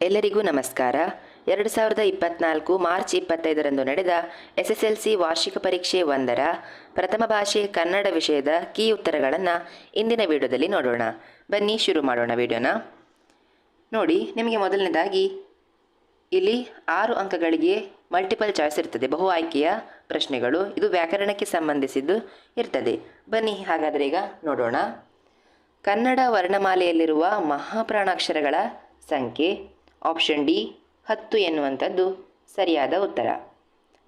ಎಲ್ಲರಿಗೂ ನಮಸ್ಕಾರ. ಎರಡು ಸಾವಿರದ ಇಪ್ಪತ್ನಾಲ್ಕು ಮಾರ್ಚ್ ಇಪ್ಪತ್ತೈದರಂದು ನಡೆದ ಎಸ್ ಎಸ್ ಎಲ್ ಸಿ ವಾರ್ಷಿಕ ಪರೀಕ್ಷೆ ಒಂದರ ಪ್ರಥಮ ಭಾಷೆ ಕನ್ನಡ ವಿಷಯದ ಕೀ ಉತ್ತರಗಳನ್ನು ಇಂದಿನ ವಿಡಿಯೋದಲ್ಲಿ ನೋಡೋಣ. ಬನ್ನಿ ಶುರು ಮಾಡೋಣ ವಿಡಿಯೋನ. ನೋಡಿ, ನಿಮಗೆ ಮೊದಲನೇದಾಗಿ ಇಲ್ಲಿ ಆರು ಅಂಕಗಳಿಗೆ ಮಲ್ಟಿಪಲ್ ಚಾಯ್ಸ್ ಇರ್ತದೆ. ಬಹು ಆಯ್ಕೆಯ ಪ್ರಶ್ನೆಗಳು. ಇದು ವ್ಯಾಕರಣಕ್ಕೆ ಸಂಬಂಧಿಸಿದ್ದು ಇರ್ತದೆ. ಬನ್ನಿ ಹಾಗಾದರೆ ಈಗ ನೋಡೋಣ. ಕನ್ನಡ ವರ್ಣಮಾಲೆಯಲ್ಲಿರುವ ಮಹಾಪ್ರಾಣಾಕ್ಷರಗಳ ಸಂಖ್ಯೆ. ಆಪ್ಷನ್ ಡಿ, ಹತ್ತು ಎನ್ನುವಂಥದ್ದು ಸರಿಯಾದ ಉತ್ತರ.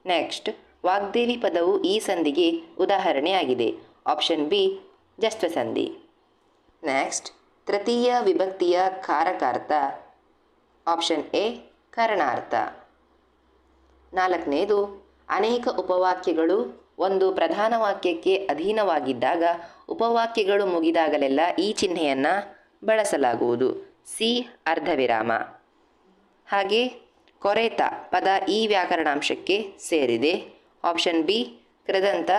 ನೆಕ್ಸ್ಟ್, ವಾಗ್ದೇವಿ ಪದವು ಈ ಸಂಧಿಗೆ ಉದಾಹರಣೆಯಾಗಿದೆ. ಆಪ್ಷನ್ ಬಿ ಜಸ್ಟ್ ಸಂಧಿ ನೆಕ್ಸ್ಟ್, ತೃತೀಯ ವಿಭಕ್ತಿಯ ಕಾರಕಾರ್ಥ. ಆಪ್ಷನ್ ಎ, ಕರಣಾರ್ಥ. ನಾಲ್ಕನೇದು, ಅನೇಕ ಉಪವಾಕ್ಯಗಳು ಒಂದು ಪ್ರಧಾನ ವಾಕ್ಯಕ್ಕೆ ಅಧೀನವಾಗಿದ್ದಾಗ ಉಪವಾಕ್ಯಗಳು ಮುಗಿದಾಗಲೆಲ್ಲ ಈ ಚಿಹ್ನೆಯನ್ನು ಬಳಸಲಾಗುವುದು. ಸಿ, ಅರ್ಧವಿರಾಮ. ಹಾಗೆ ಕೊರೆತ ಪದ ಈ ವ್ಯಾಕರಣಾಂಶಕ್ಕೆ ಸೇರಿದೆ. ಆಪ್ಷನ್ ಬಿ ಕೃದಂತ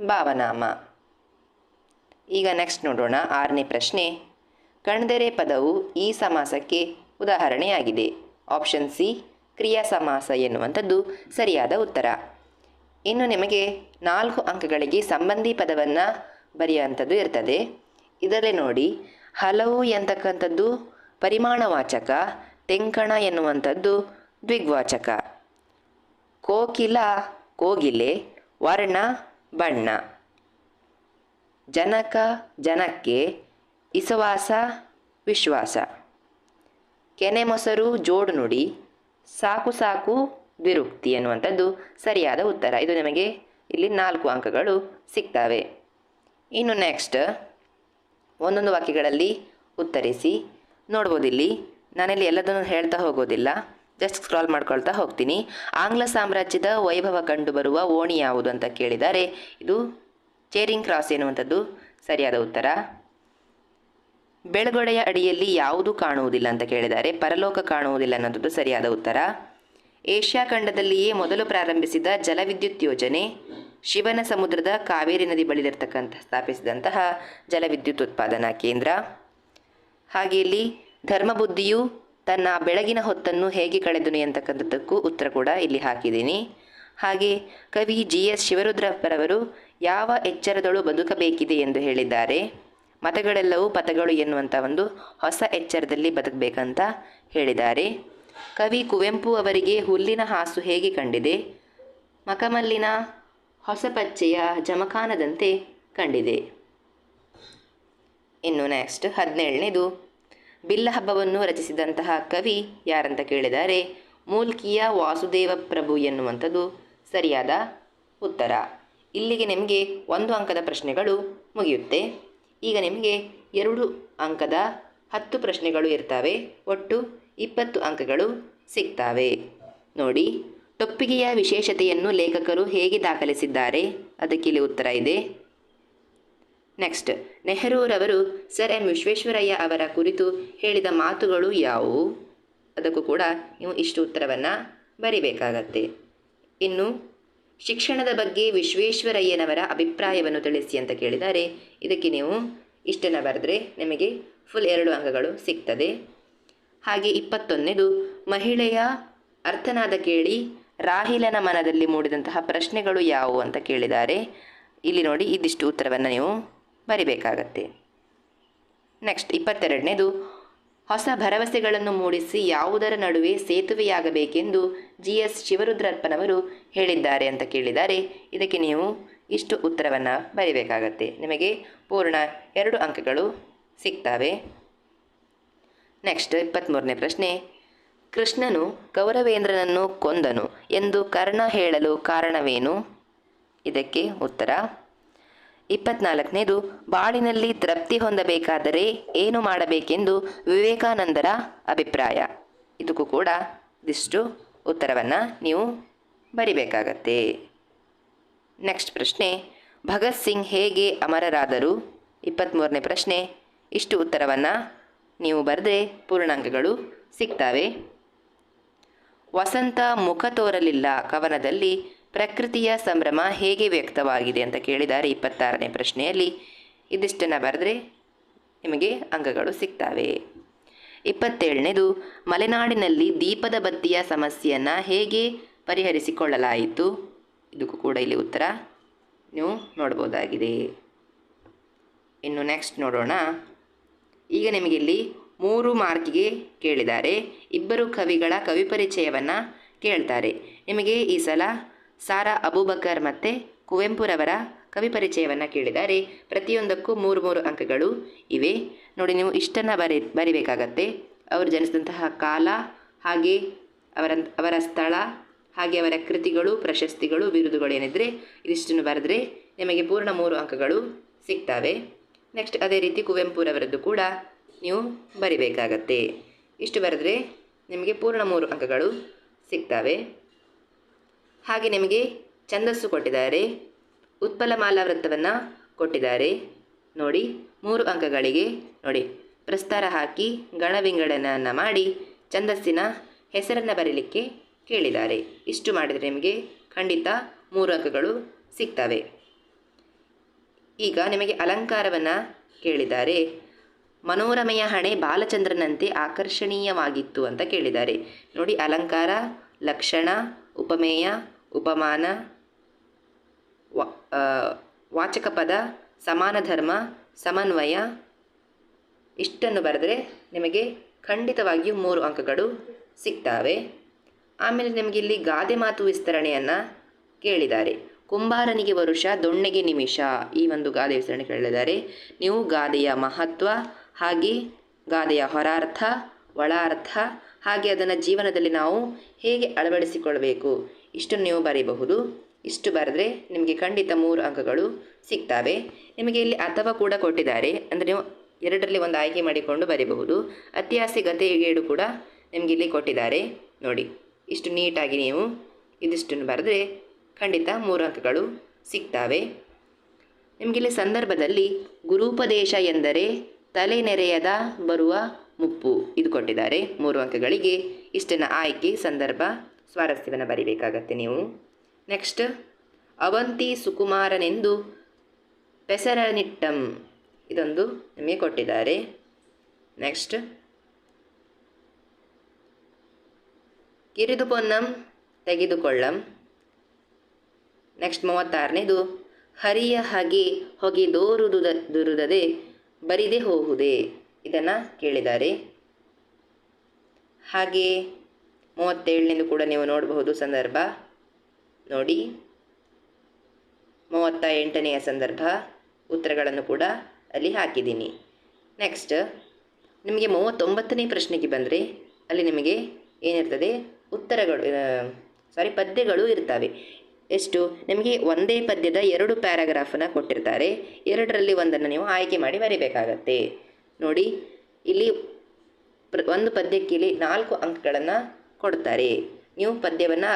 ಭಾವನಾಮ. ಈಗ ನೆಕ್ಸ್ಟ್ ನೋಡೋಣ. ಆರನೇ ಪ್ರಶ್ನೆ. ಕಣ್ದೆರೆ ಪದವು ಈ ಸಮಾಸಕ್ಕೆ ಉದಾಹರಣೆಯಾಗಿದೆ. ಆಪ್ಷನ್ ಸಿ ಕ್ರಿಯಾ ಸಮಾಸ ಎನ್ನುವಂಥದ್ದು ಸರಿಯಾದ ಉತ್ತರ. ಇನ್ನು ನಿಮಗೆ ನಾಲ್ಕು ಅಂಕಗಳಿಗೆ ಸಂಬಂಧಿ ಪದವನ್ನು ಬರೆಯುವಂಥದ್ದು ಇರ್ತದೆ. ಇದರಲ್ಲಿ ನೋಡಿ, ಹಲವು ಎಂತಕ್ಕಂಥದ್ದು? ಪರಿಮಾಣವಾಚಕ ತೆಂಕಣ ಎನ್ನುವಂಥದ್ದು ದ್ವಿಗ್ವಾಚಕ. ಕೋಕಿಲ, ಕೋಗಿಲೆ, ವರ್ಣ, ಬಣ್ಣ. ಜನಕ, ಜನಕ್ಕೆ, ಇಸವಾಸ, ವಿಶ್ವಾಸ. ಕೆನೆ ಮೊಸರು ಜೋಡು ನುಡಿ, ಸಾಕು ಸಾಕು ದ್ವಿರುಕ್ತಿ ಎನ್ನುವಂಥದ್ದು ಸರಿಯಾದ ಉತ್ತರ. ಇದು ನಿಮಗೆ ಇಲ್ಲಿ ನಾಲ್ಕು ಅಂಕಗಳು ಸಿಗ್ತವೆ. ಇನ್ನು ನೆಕ್ಸ್ಟ್ ಒಂದೊಂದು ವಾಕ್ಯಗಳಲ್ಲಿ ಉತ್ತರಿಸಿ ನೋಡ್ಬೋದು ಇಲ್ಲಿ. ನಾನಿಲ್ಲಿ ಎಲ್ಲದನ್ನು ಹೇಳ್ತಾ ಹೋಗೋದಿಲ್ಲ. ಜಸ್ಟ್ ಸ್ಕ್ರಾಲ್ ಮಾಡ್ಕೊಳ್ತಾ ಹೋಗ್ತೀನಿ. ಆಂಗ್ಲ ಸಾಮ್ರಾಜ್ಯದ ವೈಭವ ಕಂಡುಬರುವ ಓಣಿ ಯಾವುದು ಅಂತ ಕೇಳಿದರೆ, ಇದು ಚೇರಿಂಗ್ ಕ್ರಾಸ್ ಎನ್ನುವಂಥದ್ದು. ಸರಿಯಾದ ಉತ್ತರ. ಬೆಳಗೊಡೆಯ ಅಡಿಯಲ್ಲಿ ಯಾವುದು ಕಾಣುವುದಿಲ್ಲ ಅಂತ ಕೇಳಿದ್ದಾರೆ ಪರಲೋಕ ಕಾಣುವುದಿಲ್ಲ ಅನ್ನೋದು ಸರಿಯಾದ ಉತ್ತರ. ಏಷ್ಯಾ ಖಂಡದಲ್ಲಿಯೇ ಮೊದಲು ಪ್ರಾರಂಭಿಸಿದ ಜಲವಿದ್ಯುತ್ ಯೋಜನೆ, ಶಿವನ ಸಮುದ್ರದ ಕಾವೇರಿ ನದಿ ಬಳಿಲಿರ್ತಕ್ಕಂಥ, ಸ್ಥಾಪಿಸಿದಂತಹ ಜಲವಿದ್ಯುತ್ ಉತ್ಪಾದನಾ ಕೇಂದ್ರ. ಹಾಗೆ ಇಲ್ಲಿ ಧರ್ಮಬುದ್ಧಿಯು ತನ್ನ ಬೆಳಗಿನ ಹೊತ್ತನ್ನು ಹೇಗೆ ಕಳೆದನು ಎಂತಕ್ಕಂಥದ್ದಕ್ಕೂ ಉತ್ತರ ಕೂಡ ಇಲ್ಲಿ ಹಾಕಿದ್ದೀನಿ. ಹಾಗೆ ಕವಿ ಜಿ ಎಸ್ ಶಿವರುದ್ರಪ್ಪರವರು ಯಾವ ಎಚ್ಚರದಳು ಬದುಕಬೇಕಿದೆ ಎಂದು ಹೇಳಿದ್ದಾರೆ. ಮತಗಳೆಲ್ಲವೂ ಪಥಗಳು ಎನ್ನುವಂಥ ಒಂದು ಹೊಸ ಎಚ್ಚರದಲ್ಲಿ ಬದುಕಬೇಕಂತ ಹೇಳಿದ್ದಾರೆ. ಕವಿ ಕುವೆಂಪು ಅವರಿಗೆ ಹುಲ್ಲಿನ ಹಾಸು ಹೇಗೆ ಕಂಡಿದೆ? ಮಕಮಲ್ಲಿನ ಹೊಸ ಪಚ್ಚೆಯ ಜಮಖಾನದಂತೆ ಕಂಡಿದೆ. ಇನ್ನು ನೆಕ್ಸ್ಟ್ ಹದಿನೇಳನೇದು. ಬಿಲ್ಲ ಹಬ್ಬವನ್ನು ರಚಿಸಿದಂತಹ ಕವಿ ಯಾರಂತ ಕೇಳಿದರೆ, ಮೂಲ್ಕಿಯ ವಾಸುದೇವ ಪ್ರಭು ಎನ್ನುವಂಥದ್ದು ಸರಿಯಾದ ಉತ್ತರ. ಇಲ್ಲಿಗೆ ನಿಮಗೆ ಒಂದು ಅಂಕದ ಪ್ರಶ್ನೆಗಳು ಮುಗಿಯುತ್ತೆ. ಈಗ ನಿಮಗೆ ಎರಡು ಅಂಕದ ಹತ್ತು ಪ್ರಶ್ನೆಗಳು ಇರ್ತವೆ. ಒಟ್ಟು ಇಪ್ಪತ್ತು ಅಂಕಗಳು ಸಿಗ್ತವೆ. ನೋಡಿ, ಟೊಪ್ಪಿಗೆಯ ವಿಶೇಷತೆಯನ್ನು ಲೇಖಕರು ಹೇಗೆ ದಾಖಲಿಸಿದ್ದಾರೆ? ಅದಕ್ಕೆ ಇಲ್ಲಿ ಉತ್ತರ ಇದೆ. ನೆಕ್ಸ್ಟ್ ನೆಹರೂರವರು ಸರ್ ಎಂ ವಿಶ್ವೇಶ್ವರಯ್ಯ ಅವರ ಕುರಿತು ಹೇಳಿದ ಮಾತುಗಳು ಯಾವುವು? ಅದಕ್ಕೂ ಕೂಡ ನೀವು ಇಷ್ಟು ಉತ್ತರವನ್ನು ಬರಿಬೇಕಾಗತ್ತೆ. ಇನ್ನು, ಶಿಕ್ಷಣದ ಬಗ್ಗೆ ವಿಶ್ವೇಶ್ವರಯ್ಯನವರ ಅಭಿಪ್ರಾಯವನ್ನು ತಿಳಿಸಿ ಅಂತ ಕೇಳಿದರೆ, ಇದಕ್ಕೆ ನೀವು ಇಷ್ಟನ್ನು ಬರೆದ್ರೆ ನಿಮಗೆ ಫುಲ್ ಎರಡು ಅಂಕಗಳು ಸಿಗ್ತದೆ. ಹಾಗೆ ಇಪ್ಪತ್ತೊಂದನೇದು, ಮಹಿಳೆಯ ಅರ್ಥನಾದ ಕೇಳಿ ರಾಹಿಲನ ಮನದಲ್ಲಿ ಮೂಡಿದಂತಹ ಪ್ರಶ್ನೆಗಳು ಯಾವುವು ಅಂತ ಕೇಳಿದ್ದಾರೆ ಇಲ್ಲಿ ನೋಡಿ ಇದಿಷ್ಟು ಉತ್ತರವನ್ನು ನೀವು ಬರಿಬೇಕಾಗತ್ತೆ. ನೆಕ್ಸ್ಟ್ ಇಪ್ಪತ್ತೆರಡನೇದು, ಹೊಸ ಭರವಸೆಗಳನ್ನು ಮೂಡಿಸಿ ಯಾವುದರ ನಡುವೆ ಸೇತುವೆಯಾಗಬೇಕೆಂದು ಜಿ ಎಸ್ ಶಿವರುದ್ರಪ್ಪನವರು ಹೇಳಿದ್ದಾರೆ ಅಂತ ಕೇಳಿದ್ದಾರೆ. ಇದಕ್ಕೆ ನೀವು ಇಷ್ಟು ಉತ್ತರವನ್ನು ಬರಿಬೇಕಾಗತ್ತೆ. ನಿಮಗೆ ಪೂರ್ಣ ಎರಡು ಅಂಕಗಳು ಸಿಗ್ತವೆ. ನೆಕ್ಸ್ಟ್ ಇಪ್ಪತ್ತ್ಮೂರನೇ ಪ್ರಶ್ನೆ, ಕೃಷ್ಣನು ಗೌರವೇಂದ್ರನನ್ನು ಕೊಂದನು ಎಂದು ಕರ್ಣ ಹೇಳಲು ಕಾರಣವೇನು? ಇದಕ್ಕೆ ಉತ್ತರ ಇಪ್ಪತ್ನಾಲ್ಕನೇದು, ಬಾಳಿನಲ್ಲಿ ತೃಪ್ತಿ ಹೊಂದಬೇಕಾದರೆ ಏನು ಮಾಡಬೇಕೆಂದು ವಿವೇಕಾನಂದರ ಅಭಿಪ್ರಾಯ. ಇದಕ್ಕೂ ಕೂಡ ಇದಿಷ್ಟು ಉತ್ತರವನ್ನು ನೀವು ಬರಿಬೇಕಾಗತ್ತೆ. ನೆಕ್ಸ್ಟ್ ಪ್ರಶ್ನೆ, ಭಗತ್ ಸಿಂಗ್ ಹೇಗೆ ಅಮರರಾದರು? ಇಪ್ಪತ್ತ್ಮೂರನೇ ಪ್ರಶ್ನೆ, ಇಷ್ಟು ಉತ್ತರವನ್ನು ನೀವು ಬರೆದ್ರೆ ಪೂರ್ಣಾಂಕಗಳು ಸಿಗ್ತವೆ. ವಸಂತ ಮುಖ ತೋರಲಿಲ್ಲ ಕವನದಲ್ಲಿ ಪ್ರಕೃತಿಯ ಸಂಭ್ರಮ ಹೇಗೆ ವ್ಯಕ್ತವಾಗಿದೆ ಅಂತ ಕೇಳಿದ್ದಾರೆ ಇಪ್ಪತ್ತಾರನೇ ಪ್ರಶ್ನೆಯಲ್ಲಿ. ಇದಿಷ್ಟನ್ನು ಬರೆದ್ರೆ ನಿಮಗೆ ಅಂಗಗಳು ಸಿಗ್ತವೆ. ಇಪ್ಪತ್ತೇಳನೇದು, ಮಲೆನಾಡಿನಲ್ಲಿ ದೀಪದ ಬತ್ತಿಯ ಸಮಸ್ಯೆಯನ್ನು ಹೇಗೆ ಪರಿಹರಿಸಿಕೊಳ್ಳಲಾಯಿತು? ಇದಕ್ಕೂ ಕೂಡ ಇಲ್ಲಿ ಉತ್ತರ ನೀವು ನೋಡ್ಬೋದಾಗಿದೆ. ಇನ್ನು ನೆಕ್ಸ್ಟ್ ನೋಡೋಣ. ಈಗ ನಿಮಗೆ ಇಲ್ಲಿ ಮೂರು ಮಾರ್ಕಿಗೆ ಕೇಳಿದ್ದಾರೆ. ಇಬ್ಬರು ಕವಿಗಳ ಕವಿ ಪರಿಚಯವನ್ನು ಕೇಳ್ತಾರೆ. ನಿಮಗೆ ಈ ಸಲ ಸಾರಾ ಅಬೂಬಕರ್ ಮತ್ತು ಕುವೆಂಪುರವರ ಕವಿ ಪರಿಚಯವನ್ನು ಕೇಳಿದ್ದಾರೆ. ಪ್ರತಿಯೊಂದಕ್ಕೂ ಮೂರು ಮೂರು ಅಂಕಗಳು ಇವೆ. ನೋಡಿ, ನೀವು ಇಷ್ಟನ್ನು ಬರಿ, ಬರಿಬೇಕಾಗತ್ತೆ. ಅವರು ಜನಿಸಿದಂತಹ ಕಾಲ ಹಾಗೆ ಅವರ ಅವರ ಸ್ಥಳ ಹಾಗೆ ಅವರ ಕೃತಿಗಳು, ಪ್ರಶಸ್ತಿಗಳು, ಬಿರುದುಗಳು ಏನಿದ್ರೆ ಇದಿಷ್ಟನ್ನು ಬರೆದ್ರೆ ನಿಮಗೆ ಪೂರ್ಣ ಮೂರು ಅಂಕಗಳು ಸಿಗ್ತವೆ. ನೆಕ್ಸ್ಟ್ ಅದೇ ರೀತಿ ಕುವೆಂಪುರವರದ್ದು ಕೂಡ ನೀವು ಬರಿಬೇಕಾಗತ್ತೆ. ಇಷ್ಟು ಬರೆದ್ರೆ ನಿಮಗೆ ಪೂರ್ಣ ಮೂರು ಅಂಕಗಳು ಸಿಗ್ತವೆ. ಹಾಗೆ ನಿಮಗೆ ಛಂದಸ್ಸು ಕೊಟ್ಟಿದ್ದಾರೆ. ಉತ್ಪಲಮಾಲಾ ವೃತ್ತವನ್ನು ಕೊಟ್ಟಿದ್ದಾರೆ. ನೋಡಿ, ಮೂರು ಅಂಕಗಳಿಗೆ ನೋಡಿ. ಪ್ರಸ್ತಾರ ಹಾಕಿ ಗಣವಿಂಗಡನೆಯನ್ನು ಮಾಡಿ ಛಂದಸ್ಸಿನ ಹೆಸರನ್ನು ಬರೀಲಿಕ್ಕೆ ಕೇಳಿದ್ದಾರೆ. ಇಷ್ಟು ಮಾಡಿದರೆ ನಿಮಗೆ ಖಂಡಿತ ಮೂರು ಅಂಕಗಳು ಸಿಗ್ತವೆ. ಈಗ ನಿಮಗೆ ಅಲಂಕಾರವನ್ನು ಕೇಳಿದ್ದಾರೆ. ಮನೋರಮೆಯ ಹಣೆ ಬಾಲಚಂದ್ರನಂತೆ ಆಕರ್ಷಣೀಯವಾಗಿತ್ತು ಅಂತ ಕೇಳಿದ್ದಾರೆ. ನೋಡಿ, ಅಲಂಕಾರ, ಲಕ್ಷಣ, ಉಪಮೇಯ ಉಪಮಾನ ವಾಚಕ ಪದ ಸಮಾನ ಧರ್ಮ ಸಮನ್ವಯ. ಇಷ್ಟನ್ನು ಬರೆದರೆ ನಿಮಗೆ ಖಂಡಿತವಾಗಿಯೂ ಮೂರು ಅಂಕಗಳು ಸಿಗ್ತಾವೆ. ಆಮೇಲೆ ನಿಮಗೆ ಇಲ್ಲಿ ಗಾದೆ ಮಾತು ವಿಸ್ತರಣೆಯನ್ನು ಕೇಳಿದ್ದಾರೆ. ಕುಂಬಾರನಿಗೆ ವರುಷ, ದೊಣ್ಣೆಗೆ ನಿಮಿಷ ಈ ಒಂದು ಗಾದೆ ವಿಸ್ತರಣೆ ಕೇಳಿದ್ದಾರೆ. ನೀವು ಗಾದೆಯ ಮಹತ್ವ, ಹಾಗೆ ಗಾದೆಯ ಹೊರಾರ್ಥ, ಒಳಾರ್ಥ, ಹಾಗೆ ಅದನ್ನು ಜೀವನದಲ್ಲಿ ನಾವು ಹೇಗೆ ಅಳವಡಿಸಿಕೊಳ್ಬೇಕು? ಇಷ್ಟನ್ನು ನೀವು ಬರೀಬಹುದು. ಇಷ್ಟು ಬರೆದ್ರೆ ನಿಮಗೆ ಖಂಡಿತ ಮೂರು ಅಂಕಗಳು ಸಿಗ್ತವೆ. ನಿಮಗೆ ಇಲ್ಲಿ ಅಥವಾ ಕೂಡ ಕೊಟ್ಟಿದ್ದಾರೆ. ಅಂದರೆ ನೀವು ಎರಡರಲ್ಲಿ ಒಂದು ಆಯ್ಕೆ ಮಾಡಿಕೊಂಡು ಬರೀಬಹುದು. ಅತ್ಯಾಸೆ ಗತಿಗೇಡು ಕೂಡ ನಿಮಗೆ ಇಲ್ಲಿ ಕೊಟ್ಟಿದ್ದಾರೆ. ನೋಡಿ, ಇಷ್ಟು ನೀಟಾಗಿ ನೀವು ಇದಿಷ್ಟನ್ನು ಬರೆದ್ರೆ ಖಂಡಿತ ಮೂರು ಅಂಕಗಳು ಸಿಗ್ತವೆ. ನಿಮಗಿಲ್ಲಿ ಸಂದರ್ಭದಲ್ಲಿ ಗುರುಪದೇಶ ಎಂದರೆ ತಲೆನೆರೆಯದ ಬರುವ ಮುಪ್ಪು ಇದು ಕೊಟ್ಟಿದ್ದಾರೆ. ಮೂರು ಅಂಕಗಳಿಗೆ ಇಷ್ಟನ್ನು ಆಯ್ಕೆ ಸಂದರ್ಭ ಸ್ವಾರಸ್ಯವನ್ನು ಬರಿಬೇಕಾಗತ್ತೆ ನೀವು. ನೆಕ್ಸ್ಟ್ ಅವಂತಿ ಸುಕುಮಾರನೆಂದು ಪೆಸರನಿಟ್ಟಂ. ಇದೊಂದು ನಿಮಗೆ ಕೊಟ್ಟಿದ್ದಾರೆ. ನೆಕ್ಸ್ಟ್ ಕಿರಿದು ಪೊನ್ನಂ, ತೆಗೆದುಕೊಳ್ಳಂ. ನೆಕ್ಸ್ಟ್ ಮೂವತ್ತಾರನೇದು, ಹರಿಯ ಹಾಗೆ ಹೊಗೆ ದೋರುದುದ ದುರುದದೆ ಬರಿದೆ ಹೋಗುದೆ ಇದನ್ನು ಕೇಳಿದ್ದಾರೆ. ಹಾಗೆ ಮೂವತ್ತೇಳನೇದು ಕೂಡ ನೀವು ನೋಡಬಹುದು ಸಂದರ್ಭ. ನೋಡಿ. ಮೂವತ್ತ ಎಂಟನೆಯ ಸಂದರ್ಭ. ಉತ್ತರಗಳನ್ನು ಕೂಡ ಅಲ್ಲಿ ಹಾಕಿದ್ದೀನಿ. ನೆಕ್ಸ್ಟ್ ನಿಮಗೆ ಮೂವತ್ತೊಂಬತ್ತನೇ ಪ್ರಶ್ನೆಗೆ ಬಂದರೆ ಅಲ್ಲಿ ನಿಮಗೆ ಏನಿರ್ತದೆ? ಉತ್ತರಗಳು ಸಾರಿ ಪದ್ಯಗಳು ಇರ್ತವೆ. ಎಷ್ಟು? ನಿಮಗೆ ಒಂದೇ ಪದ್ಯದ ಎರಡು ಪ್ಯಾರಾಗ್ರಾಫನ್ನು ಕೊಟ್ಟಿರ್ತಾರೆ. ಎರಡರಲ್ಲಿ ಒಂದನ್ನು ನೀವು ಆಯ್ಕೆ ಮಾಡಿ ಬರೀಬೇಕಾಗತ್ತೆ. ನೋಡಿ, ಇಲ್ಲಿ ಒಂದು ಪದ್ಯಕ್ಕೆ ಇಲ್ಲಿ ನಾಲ್ಕು ಅಂಕಗಳನ್ನು ಕೊಡ್ತಾರೆ. ನೀವು ಪದ್ಯವನ್ನು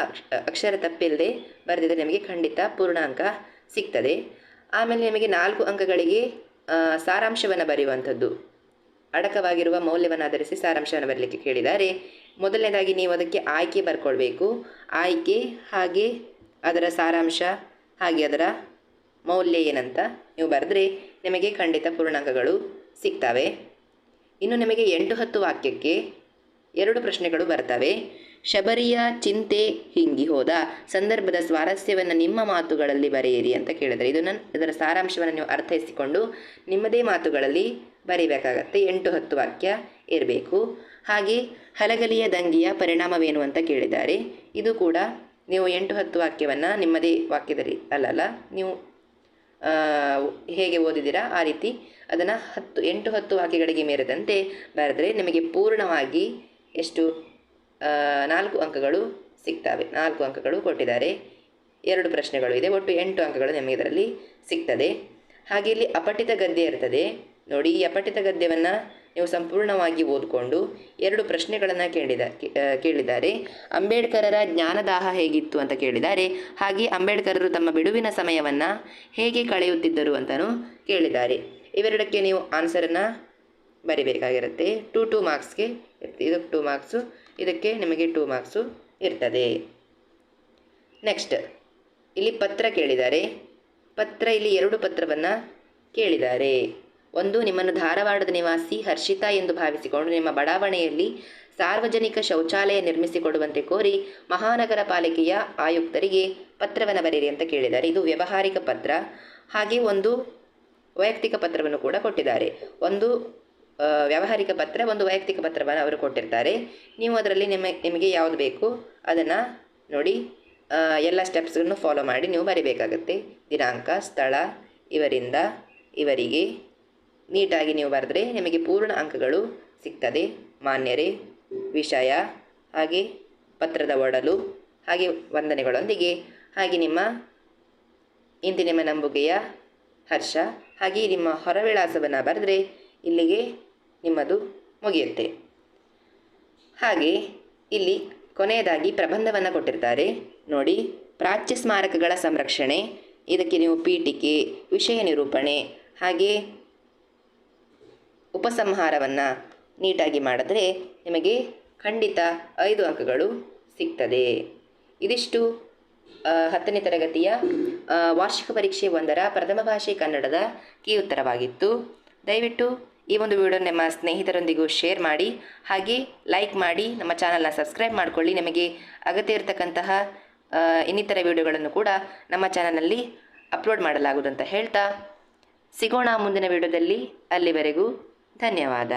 ಅಕ್ಷರ ತಪ್ಪಿಲ್ಲದೆ ಬರೆದಿದ್ರೆ ನಿಮಗೆ ಖಂಡಿತ ಪೂರ್ಣಾಂಕ ಸಿಗ್ತದೆ. ಆಮೇಲೆ ನಿಮಗೆ ನಾಲ್ಕು ಅಂಕಗಳಿಗೆ ಸಾರಾಂಶವನ್ನು ಬರೆಯುವಂಥದ್ದು. ಅಡಕವಾಗಿರುವ ಮೌಲ್ಯವನ್ನು ಆಧರಿಸಿ ಸಾರಾಂಶವನ್ನು ಬರಲಿಕ್ಕೆ ಕೇಳಿದ್ದಾರೆ. ಮೊದಲನೇದಾಗಿ ನೀವು ಅದಕ್ಕೆ ಆಯ್ಕೆ ಬರ್ಕೊಳ್ಬೇಕು. ಆಯ್ಕೆ ಹಾಗೆ ಅದರ ಸಾರಾಂಶ, ಹಾಗೆ ಅದರ ಮೌಲ್ಯ ಏನಂತ ನೀವು ಬರೆದ್ರೆ ನಿಮಗೆ ಖಂಡಿತ ಪೂರ್ಣಾಂಕಗಳು ಸಿಗ್ತವೆ. ಇನ್ನು ನಿಮಗೆ ಎಂಟು ಹತ್ತು ವಾಕ್ಯಕ್ಕೆ ಎರಡು ಪ್ರಶ್ನೆಗಳು ಬರ್ತವೆ. ಶಬರಿಯ ಚಿಂತೆ ಹಿಂಗಿ ಹೋದ ಸಂದರ್ಭದ ಸ್ವಾರಸ್ಯವನ್ನು ನಿಮ್ಮ ಮಾತುಗಳಲ್ಲಿ ಬರೆಯಿರಿ ಅಂತ ಕೇಳಿದರೆ ಇದನ್ನು ಇದರ ಸಾರಾಂಶವನ್ನು ನೀವು ಅರ್ಥೈಸಿಕೊಂಡು ನಿಮ್ಮದೇ ಮಾತುಗಳಲ್ಲಿ ಬರೀಬೇಕಾಗತ್ತೆ. ಎಂಟು ಹತ್ತು ವಾಕ್ಯ ಇರಬೇಕು. ಹಾಗೆ ಹಲಗಲಿಯ ದಂಗಿಯ ಪರಿಣಾಮವೇನು ಅಂತ ಕೇಳಿದ್ದಾರೆ. ಇದು ಕೂಡ ನೀವು ಎಂಟು ಹತ್ತು ವಾಕ್ಯವನ್ನು ನಿಮ್ಮದೇ ವಾಕ್ಯದಲ್ಲಿ ಅಲ್ಲಲ್ಲ, ನೀವು ಹೇಗೆ ಓದಿದ್ದೀರಾ ಆ ರೀತಿ ಅದನ್ನು ಹತ್ತು, ಎಂಟು ಹತ್ತು ವಾಕ್ಯಗಳಿಗೆ ಮೀರದಂತೆ ಬರೆದರೆ ನಿಮಗೆ ಪೂರ್ಣವಾಗಿ ಎಷ್ಟು? ನಾಲ್ಕು ಅಂಕಗಳು ಸಿಗ್ತವೆ. ನಾಲ್ಕು ಅಂಕಗಳು ಕೊಟ್ಟಿದ್ದಾರೆ. ಎರಡು ಪ್ರಶ್ನೆಗಳು ಇದೆ. ಒಟ್ಟು ಎಂಟು ಅಂಕಗಳು ನಿಮಗೆ ಇದರಲ್ಲಿ ಸಿಗ್ತದೆ. ಹಾಗೆ ಇಲ್ಲಿ ಅಪಠಿತ ಗದ್ಯ ಇರ್ತದೆ. ನೋಡಿ, ಈ ಅಪಠಿತ ಗದ್ಯವನ್ನು ನೀವು ಸಂಪೂರ್ಣವಾಗಿ ಓದಿಕೊಂಡು ಎರಡು ಪ್ರಶ್ನೆಗಳನ್ನು ಕೇಳಿದ ಕೇಳಿದ್ದಾರೆ. ಅಂಬೇಡ್ಕರರ ಜ್ಞಾನದಾಹ ಹೇಗಿತ್ತು ಅಂತ ಕೇಳಿದ್ದಾರೆ. ಹಾಗೆ ಅಂಬೇಡ್ಕರರು ತಮ್ಮ ಬಿಡುವಿನ ಸಮಯವನ್ನು ಹೇಗೆ ಕಳೆಯುತ್ತಿದ್ದರು ಅಂತಲೂ ಕೇಳಿದ್ದಾರೆ. ಇವೆರಡಕ್ಕೆ ನೀವು ಆನ್ಸರನ್ನು ಬರಿಬೇಕಾಗಿರುತ್ತೆ. ಟು ಟು ಮಾರ್ಕ್ಸ್ಗೆ ಇದಕ್ಕೆ ಟೂ ಮಾರ್ಕ್ಸು ಇದಕ್ಕೆ ನಿಮಗೆ ಟೂ ಮಾರ್ಕ್ಸು ಇರ್ತದೆ. ನೆಕ್ಸ್ಟ್ ಇಲ್ಲಿ ಪತ್ರ ಕೇಳಿದ್ದಾರೆ. ಪತ್ರ ಇಲ್ಲಿ ಎರಡು ಪತ್ರವನ್ನು ಕೇಳಿದ್ದಾರೆ. ಒಂದು, ನಿಮ್ಮನ್ನು ಧಾರವಾಡದ ನಿವಾಸಿ ಹರ್ಷಿತಾ ಎಂದು ಭಾವಿಸಿಕೊಂಡು ನಿಮ್ಮ ಬಡಾವಣೆಯಲ್ಲಿ ಸಾರ್ವಜನಿಕ ಶೌಚಾಲಯ ನಿರ್ಮಿಸಿಕೊಡುವಂತೆ ಕೋರಿ ಮಹಾನಗರ ಪಾಲಿಕೆಯ ಆಯುಕ್ತರಿಗೆ ಪತ್ರವನ್ನು ಬರೆಯಿರಿ ಅಂತ ಕೇಳಿದ್ದಾರೆ. ಇದು ವ್ಯವಹಾರಿಕ ಪತ್ರ. ಹಾಗೆ ಒಂದು ವೈಯಕ್ತಿಕ ಪತ್ರವನ್ನು ಕೂಡ ಕೊಟ್ಟಿದ್ದಾರೆ. ಒಂದು ವ್ಯಾವಹಾರಿಕ ಪತ್ರ, ಒಂದು ವೈಯಕ್ತಿಕ ಪತ್ರವನ್ನು ಅವರು ಕೊಟ್ಟಿರ್ತಾರೆ. ನೀವು ಅದರಲ್ಲಿ ನಿಮ್ಮ ನಿಮಗೆ ಯಾವುದು ಬೇಕು ಅದನ್ನು ನೋಡಿ ಎಲ್ಲ ಸ್ಟೆಪ್ಸ್ಗಳನ್ನು ಫಾಲೋ ಮಾಡಿ ನೀವು ಬರೀಬೇಕಾಗತ್ತೆ. ದಿನಾಂಕ, ಸ್ಥಳ, ಇವರಿಂದ, ಇವರಿಗೆ. ನೀಟಾಗಿ ನೀವು ಬರೆದ್ರೆ ನಿಮಗೆ ಪೂರ್ಣ ಅಂಕಗಳು ಸಿಗ್ತದೆ. ಮಾನ್ಯರೇ, ವಿಷಯ, ಹಾಗೆ ಪತ್ರದ ಒಡಲು, ಹಾಗೆ ವಂದನೆಗಳೊಂದಿಗೆ. ಹಾಗೆ ನಿಮ್ಮ ಇಂದಿನ ನಂಬುಗೆಯ ಹರ್ಷ, ಹಾಗೆ ನಿಮ್ಮ ಹೊರವಿಳಾಸವನ್ನು ಬರೆದ್ರೆ ಇಲ್ಲಿಗೆ ನಿಮ್ಮದು ಮುಗಿಯುತ್ತೆ. ಹಾಗೆ ಇಲ್ಲಿ ಕೊನೆಯದಾಗಿ ಪ್ರಬಂಧವನ್ನು ಕೊಟ್ಟಿರ್ತಾರೆ. ನೋಡಿ, ಪ್ರಾಚ್ಯ ಸ್ಮಾರಕಗಳ ಸಂರಕ್ಷಣೆ, ಇದಕ್ಕೆ ನೀವು ಪೀಠಿಕೆ, ವಿಷಯ ನಿರೂಪಣೆ, ಹಾಗೆ ಉಪಸಂಹಾರವನ್ನು ನೀಟಾಗಿ ಮಾಡಿದ್ರೆ ನಿಮಗೆ ಖಂಡಿತ ಐದು ಅಂಕಗಳು ಸಿಗ್ತದೆ. ಇದಿಷ್ಟು ಹತ್ತನೇ ತರಗತಿಯ ವಾರ್ಷಿಕ ಪರೀಕ್ಷೆ ಒಂದರ ಪ್ರಥಮ ಭಾಷೆ ಕನ್ನಡದ ಕೀ ಉತ್ತರವಾಗಿತ್ತು. ದಯವಿಟ್ಟು ಈ ಒಂದು ವಿಡಿಯೋ ನಿಮ್ಮ ಸ್ನೇಹಿತರೊಂದಿಗೂ ಶೇರ್ ಮಾಡಿ, ಹಾಗೆ ಲೈಕ್ ಮಾಡಿ, ನಮ್ಮ ಚಾನಲ್ನ ಸಬ್ಸ್ಕ್ರೈಬ್ ಮಾಡಿಕೊಳ್ಳಿ. ನಿಮಗೆ ಅಗತ್ಯ ಇರತಕ್ಕಂತಹ ಇನ್ನಿತರ ವಿಡಿಯೋಗಳನ್ನು ಕೂಡ ನಮ್ಮ ಚಾನಲ್ನಲ್ಲಿ ಅಪ್ಲೋಡ್ ಮಾಡಲಾಗುವುದು ಅಂತ ಹೇಳ್ತಾ, ಸಿಗೋಣ ಮುಂದಿನ ವಿಡಿಯೋದಲ್ಲಿ ಅಲ್ಲಿವರೆಗೂ ಧನ್ಯವಾದ.